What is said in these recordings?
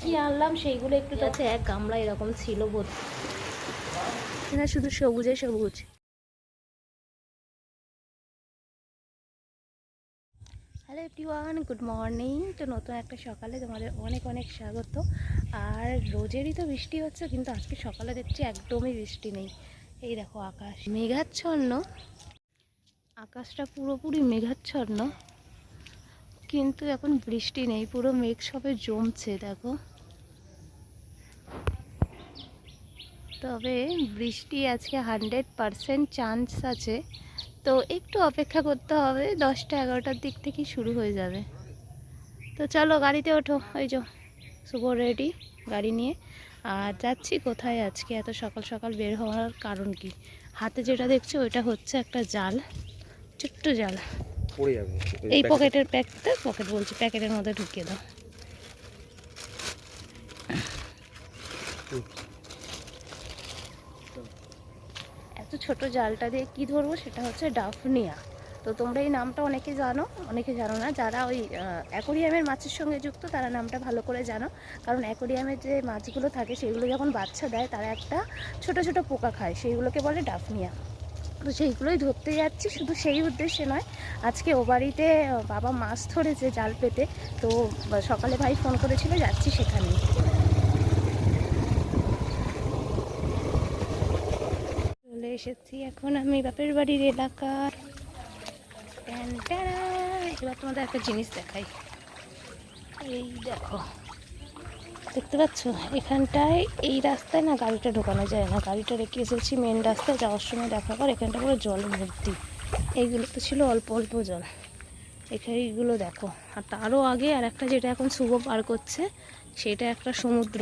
কি আনলাম সেইগুলো একটু যাচ্ছে। এক গামলা এরকম ছিল বোধ না শুধু সবুজে সবুজ। হ্যালো এভরিওয়ান গুড মর্নিং তো নতুন একটা সকালে তোমাদের অনেক অনেক স্বাগত। আর রোজেরই তো বৃষ্টি হচ্ছে কিন্তু আজকে সকালে দেখছি একদমই বৃষ্টি নেই। এই দেখো আকাশ। মেঘাচ্ছন্ন। আকাশটা পুরোপুরি মেঘাচ্ছন্ন। কিন্তু এখন বৃষ্টি নেই, পুরো মেঘ সবে জমছে, দেখো। তবে বৃষ্টি আজকে হান্ড্রেড পারসেন্ট চান্স আছে, তো একটু অপেক্ষা করতে হবে, দশটা এগারোটার দিক থেকেই শুরু হয়ে যাবে। তো চলো গাড়িতে ওঠো, ওই যো শুভ রেডি, গাড়ি নিয়ে। আর যাচ্ছি কোথায় আজকে? এত সকাল সকাল বের হওয়ার কারণ কি? হাতে যেটা দেখছ, ওইটা হচ্ছে একটা জাল, ছোট্ট জাল। পড়ে যাবে। এই পকেটের প্যাকটা পকেট বলছি প্যাকেটের মধ্যে ঢুকিয়ে দাও। এত ছোট জালটা দিয়ে কি ধরবো সেটা হচ্ছে ডাফনিয়া। তো তোমরা এই নামটা অনেকে জানো অনেকে জানো না যারা ওই অ্যাকোরিয়ামের মাছের সঙ্গে যুক্ত তারা নামটা ভালো করে জানো। কারণ অ্যাকোরিয়ামের যে মাছগুলো থাকে সেগুলো যখন বাচ্চা দেয় তারা একটা ছোট ছোট পোকা খায় সেইগুলোকে বলে ডাফনিয়া। তো সেইগুলোই ধরতে যাচ্ছি, শুধু সেই উদ্দেশ্যে নয়। আজকে ও বাড়িতে বাবা মাছ ধরেছে জাল পেতে, তো সকালে ভাই ফোন করেছিল, যাচ্ছি সেখানে চলে এসেছি এখন আমি বাপের বাড়ির এলাকার। এবার তোমাদের একটা জিনিস দেখাই। এই দেখো। দেখতে পাচ্ছ? এখানটায় এই রাস্তায় না গাড়িটা ঢোকানো যায় না। গাড়িটা রেখে এসেছি মেন রাস্তায়, যাওয়ার সময় দেখা পর এখানটা পুরো জল ভর্তি। এইগুলো তো ছিল অল্প অল্প জল। এখানে এইগুলো দেখো। আর তারও আগে আর একটা যেটা এখন শুভ পার করছে, সেটা একটা সমুদ্র।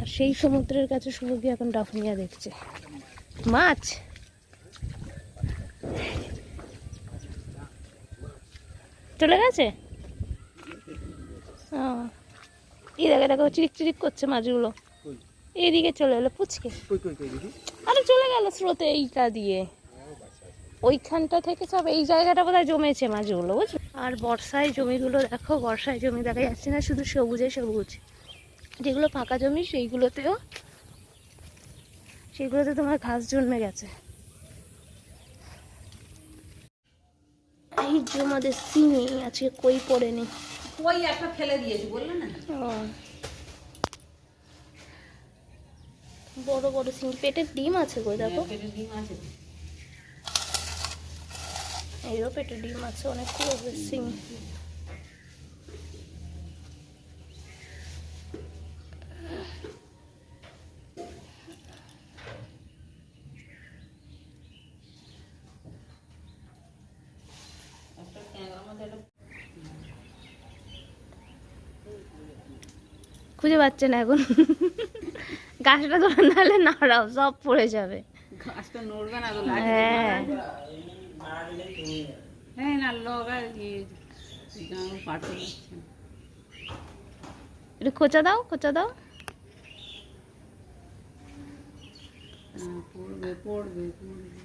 আর সেই সমুদ্রের কাছে শুভ গিয়ে এখন ডাফনিয়া দেখছে। মাছ! চলে গেছে? ও। এই দেখে দেখো চিরিক চিরিক করছে মাছগুলো। এইদিকে চলে এলো পুচকে। আরে চলে গেল স্রোতে এইটা দিয়ে। ওইখানটা থেকে সব এই জায়গাটা বোধহয় জমেছে মাছগুলো বুঝছ আর বর্ষায় জমিগুলো দেখো বর্ষায় জমি দেখা যাচ্ছে না শুধু সবুজে সবুজ। যেগুলো ফাঁকা জমি সেইগুলোতেও সেগুলোতে তোমার ঘাস জন্মে গেছে। এই যে আমাদের সিমি আজকে কই পড়েনি। কই একটা ফেলে দিয়েছি বললে না। বড় বড় সিং পেটের ডিম আছে কই দেখো? পেটের ডিম আছে। এরও পেটের ডিম আছে অনেকগুলো সিং খুঁজে পাচ্ছে না এখন। গাছটা ধরে নাহলে নাড়াও সব পড়ে যাবে। গাছটা নড়বে না হ্যাঁ। হ্যাঁ একটু খোঁচা দাও খোঁচা দাও। হ্যাঁ, পড়বে পড়বে পড়বে।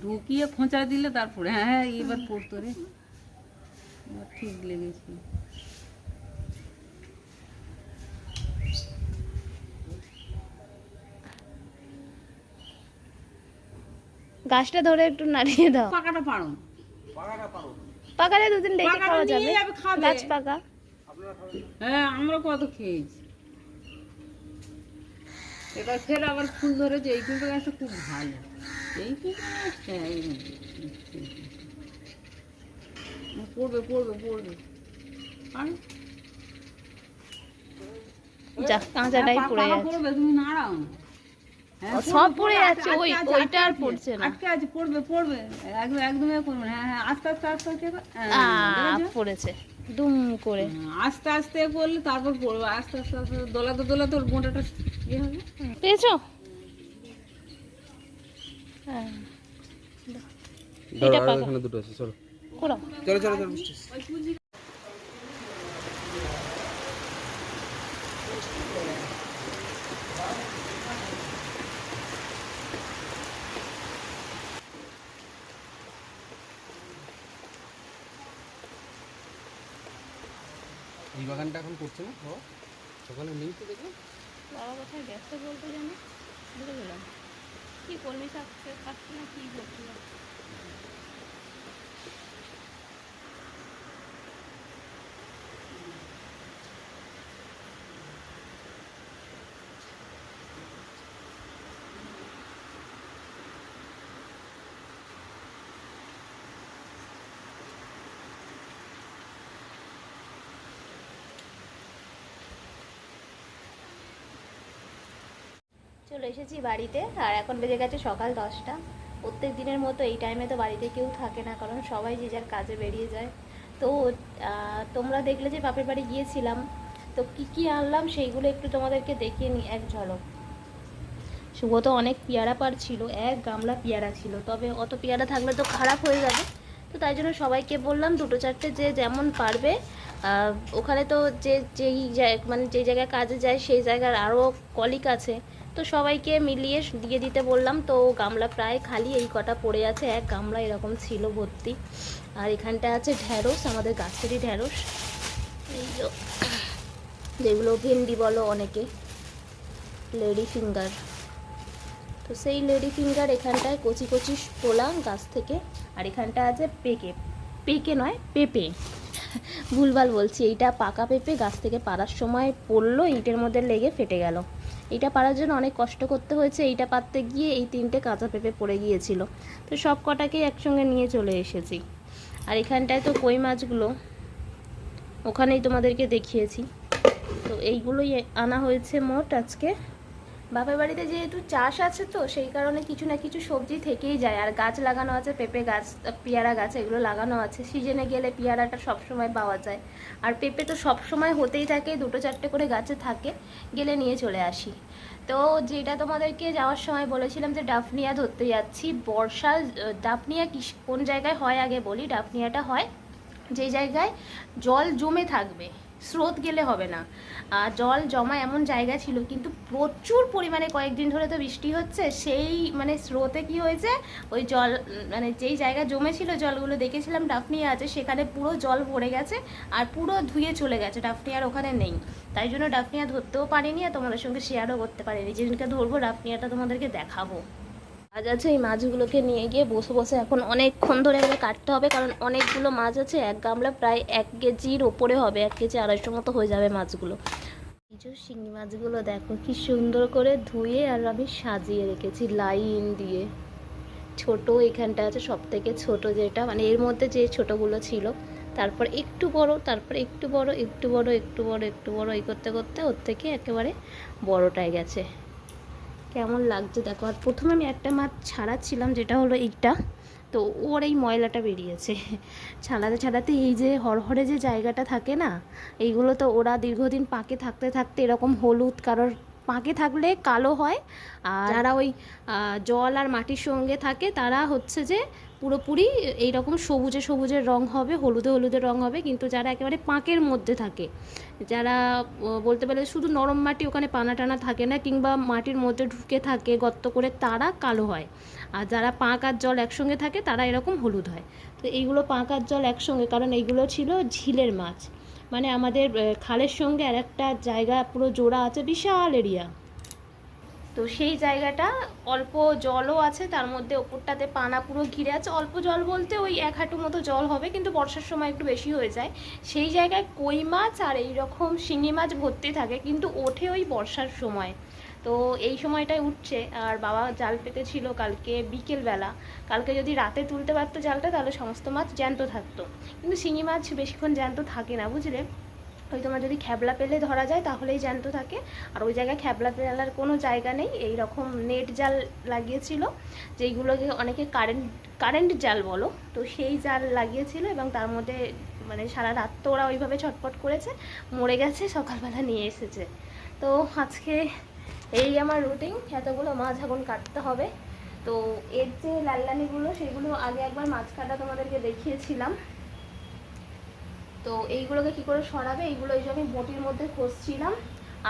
ঢুকিয়ে খোঁচা দিলে তারপরে হ্যাঁ হ্যাঁ এবার পড়তো রে। ঠিক লেগেছে। গাছটা ধরে একটু নাড়িয়ে দাও। পাকাটা পারো। না। পাকালে দুদিন ডেকে পাকাটা খাওয়া যাবে। গাছ পাকা। হ্যাঁ আমরা কত খেয়েছি। এবার ফের আবার ফুল ধরেছে এই কুমড়ো গাছটা খুব ভালো। এই কুমড়ো গাছটা এই পড়বে পড়বে পড়বে। আর? যা কাঁচাটাই পড়ে যাচ্ছে পড়বে তুমি নাড়াও। না ও, পড়বে, সব পড়ে যাচ্ছে, ওই- ওইটা আর পড়ছে না। আটকে আছে পড়বে পড়বে। একদম একদম এ করবে হ্যাঁ হ্যাঁ আস্তে আস্তে আস্তে আস্তে হ্যাঁ? পড়েছে। দুম করে। হ্যাঁ, আস্তে আস্তে করলে তারপর পড়বে। আস্তে আস্তে আস্তে দোলাতে দোলাতে ওর গোঁটাটা ইয়ে হবে। পেয়েছ? এটা পাকা। দুটো আছে চলো। চলো চলো চলো এই বাগানটা এখন করছে না? সকালে নেই তো দেখলাম। বাবা কোথায় ব্যস্ত বলতে জানো বুঝে গেলাম। কি কলমি শাক খাচ্ছি না কি করছিল চলে এসেছি বাড়িতে, আর এখন বেজে গেছে সকাল দশটা। প্রত্যেক দিনের মতো এই টাইমে তো বাড়িতে কেউ থাকে না, কারণ সবাই যে যার কাজে বেরিয়ে যায়। তো তোমরা দেখলে যে বাপের বাড়ি গিয়েছিলাম, তো কি কি আনলাম সেইগুলো একটু তোমাদেরকে দেখিয়ে নিই, এক ঝলক। শুভ তো অনেক পেয়ারা পার ছিল, এক গামলা পেয়ারা ছিল, তবে অত পেয়ারা থাকলে তো খারাপ হয়ে যাবে। তো তাই জন্য সবাইকে বললাম দুটো চারটে যে যেমন পারবে ওখানে তো যে যেই মানে যে জায়গায় কাজে যায় সেই জায়গার আরও কলিক আছে তো সবাইকে মিলিয়ে দিয়ে দিতে বললাম, তো গামলা প্রায় খালি, এই কটা পড়ে আছে, এক গামলা এরকম ছিল ভর্তি। আর এখানটা আছে ঢ্যাঁড়স আমাদের গাছেরই ঢ্যাঁড়স এই যেগুলো ভেন্ডি বলো অনেকে, লেডি ফিঙ্গার। তো সেই লেডি ফিঙ্গার এখানটায় কচি কচি তোলা গাছ থেকে, আর এখানটা আছে পেকে। পেকে নয়, পেঁপে। ভুলভাল বলছি, এইটা পাকা পেঁপে, গাছ থেকে পাড়ার সময় পড়ল, ইটের মধ্যে লেগে ফেটে গেল। এইটা পারার জন্য অনেক কষ্ট করতে হয়েছে। এইটা পারতে গিয়ে এই তিনটে কাঁচা পেঁপে পড়ে গিয়েছিল। তো সব কটাকেই একসঙ্গে নিয়ে চলে এসেছি। আর এখানটায় তো কই মাছগুলো, ওখানেই তোমাদেরকে দেখিয়েছি। তো এইগুলোই আনা হয়েছে মোট আজকে। বাপের বাড়িতে যেহেতু চাষ আছে তো, সেই কারণে কিছু না কিছু সবজি থেকেই যায়। আর গাছ লাগানো আছে, পেঁপে গাছ, পেয়ারা গাছ, এগুলো লাগানো আছে। সিজনে গেলে পেয়ারাটা সবসময় পাওয়া যায়। আর পেঁপে তো সবসময় হতেই থাকে, দুটো চারটে করে গাছে থাকে, গেলে নিয়ে চলে আসি। তো যেটা তোমাদেরকে যাওয়ার সময় বলেছিলাম যে ডাফনিয়া ধরতে যাচ্ছি বর্ষা ডাফনিয়া কি কোন জায়গায় হয় আগে বলি? ডাফনিয়াটা হয় যে জায়গায় জল জমে থাকবে। স্রোত গেলে হবে না। আর জল জমা এমন জায়গা ছিল, কিন্তু প্রচুর পরিমাণে কয়েকদিন ধরে তো বৃষ্টি হচ্ছে, সেই মানে স্রোতে কি হয়েছে? ওই জল মানে যেই জায়গা জমেছিল জলগুলো দেখেছিলাম ডাফনিয়া আছে, সেখানে পুরো জল ভরে গেছে আর পুরো ধুয়ে চলে গেছে ডাফনিয়ার ওখানে নেই। তাই জন্য ডাফনিয়া ধরতেও পারিনি আর তোমাদের সঙ্গে শেয়ারও করতে পারিনি। যেদিনকে ধরবো, ডাফনিয়াটা তোমাদেরকে দেখাবো। আজ আছে, এই মাছগুলোকে নিয়ে গিয়ে বসে বসে এখন অনেকক্ষণ ধরে আমাকে কাটতে হবে, কারণ অনেকগুলো মাছ আছে, এক গামলা প্রায় এক কেজির ওপরে হবে, এক কেজি আড়াইশো মতো হয়ে যাবে মাছগুলো। কিছু শিঙি মাছগুলো দেখো, কি সুন্দর করে ধুয়ে আর আমি সাজিয়ে রেখেছি লাইন দিয়ে। ছোট এখানটা আছে সব থেকে ছোট যেটা মানে এর মধ্যে যে ছোটগুলো ছিল, তারপর একটু বড়, তারপর একটু বড় একটু বড় একটু বড় একটু বড়, এই করতে করতে ওর থেকে একেবারে বড়টায় গেছে। কেমন লাগছে? দেখো, আর প্রথমে আমি একটা মাছ ছাড়াচ্ছিলাম, যেটা হলো এইটা। তো ওর এই ময়লাটা বেরিয়েছে। ছাড়াতে ছাড়াতে এই যে হরহরে যে জায়গাটা থাকে না, এইগুলো তো ওরা দীর্ঘদিন পাকে থাকতে থাকতে এরকম হলুদ কারোর পাকে থাকলে কালো হয়। আর যারা ওই জল আর মাটির সঙ্গে থাকে, তারা হচ্ছে যে পুরোপুরি এইরকম সবুজে সবুজের রং হবে, হলুদে হলুদের রং হবে, কিন্তু যারা একেবারে পাঁকের মধ্যে থাকে, যারা বলতে পারে শুধু নরম মাটি ওখানে পানা টানা থাকে না, কিংবা মাটির মধ্যে ঢুকে থাকে, গর্ত করে তারা কালো হয়। আর যারা পাঁক আর জল একসঙ্গে থাকে, তারা এরকম হলুদ হয়। তো এইগুলো পাঁক আর জল একসঙ্গে, কারণ এইগুলো ছিল ঝিলের মাছ। মানে আমাদের খালের সঙ্গে আর একটা জায়গা পুরো জোড়া আছে, বিশাল এরিয়া। তো সেই জায়গাটা অল্প জলও আছে, তার মধ্যে ওপরটাতে পানা পুরো ঘিরে আছে। অল্প জল বলতে ওই এক হাঁটু মতো জল হবে, কিন্তু বর্ষার সময় একটু বেশি হয়ে যায়। সেই জায়গায় কই মাছ আর এই রকম শিঙি মাছ ভর্তি থাকে, কিন্তু ওঠে ওই বর্ষার সময়। তো এই সময়টায় উঠছে, আর বাবা জাল পেতেছিল কালকে বিকেলবেলা। কালকে যদি রাতে তুলতে পারতো জালটা, তাহলে সমস্ত মাছ জ্যান্ত থাকতো। কিন্তু শিঙি মাছ বেশিক্ষণ জ্যান্ত থাকে না, বুঝলে? ওই তোমার যদি খ্যাবলা পেলে ধরা যায়, তাহলেই জ্যান্ত থাকে। আর ওই জায়গায় খ্যাবলা পেলার কোনো জায়গা নেই। এই রকম নেট জাল লাগিয়েছিল যেইগুলোকে অনেকে কারেন্ট কারেন্ট জাল বলো। তো সেই জাল লাগিয়েছিল এবং তার মধ্যে মানে সারা রাত তো ওরা ওইভাবে ছটপট করেছে। মরে গেছে, সকালবেলা নিয়ে এসেছে। তো আজকে এই আমার রুটিন এতগুলো মাছ এখন কাটতে হবে। তো এর যে লাল্লানিগুলো সেগুলো আগে একবার মাছ কাটা তোমাদেরকে দেখিয়েছিলাম। তো এইগুলোকে কি করে সরাবে? এইগুলো এই আমি বটির মধ্যে খসছিলাম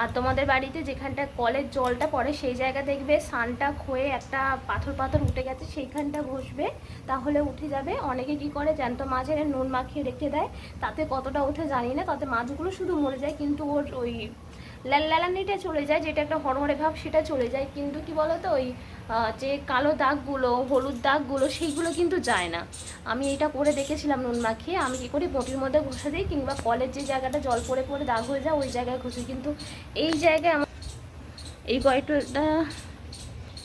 আর তোমাদের বাড়িতে যেখানটা কলের জলটা পড়ে, সেই জায়গা দেখবে সানটা খয়ে একটা পাথর পাথর উঠে গেছে, সেইখানটা ঘষবে, তাহলে উঠে যাবে। অনেকে কি করে, জ্যান্ত মাছের নুন মাখিয়ে রেখে দেয়, তাতে কতটা উঠে জানি না, তাতে মাছগুলো শুধু মরে যায়, কিন্তু ওর ওই লালানিটা চলে যায়, যেটা একটা হরহরে ভাব, সেটা চলে যায়। কিন্তু কি বলতো, ওই যে কালো দাগগুলো, হলুদ দাগগুলো, সেইগুলো কিন্তু যায় না। আমি এটা করে দেখেছিলাম নুন মাখিয়ে। আমি কী করি বটির মধ্যে ঘষে দিই, কিংবা কলের যে জায়গাটা জল পড়ে পড়ে দাগ হয়ে যায়, ওই জায়গায় ঘষি কিন্তু এই জায়গায় আমার এই কয়েকটা,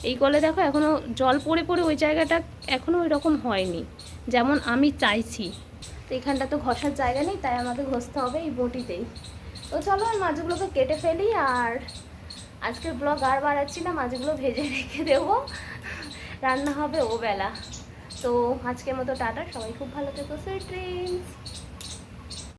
এই কলে দেখো এখনও জল পড়ে পড়ে ওই জায়গাটা এখনও ওই রকম হয়নি। যেমন আমি চাইছি। তো এখানটা তো ঘষার জায়গা নেই, তাই আমাকে ঘষতে হবে এই বটিতেই। তো চলো মাছগুলোকে কেটে ফেলি আর আজকের ব্লগ আর বাড়াচ্ছি না, মাছগুলো ভেজে রেখে দেবো। রান্না হবে ও বেলা তো আজকের মতো টাটা, সবাই খুব ভালো থেকো সুইট ড্রিঙ্কস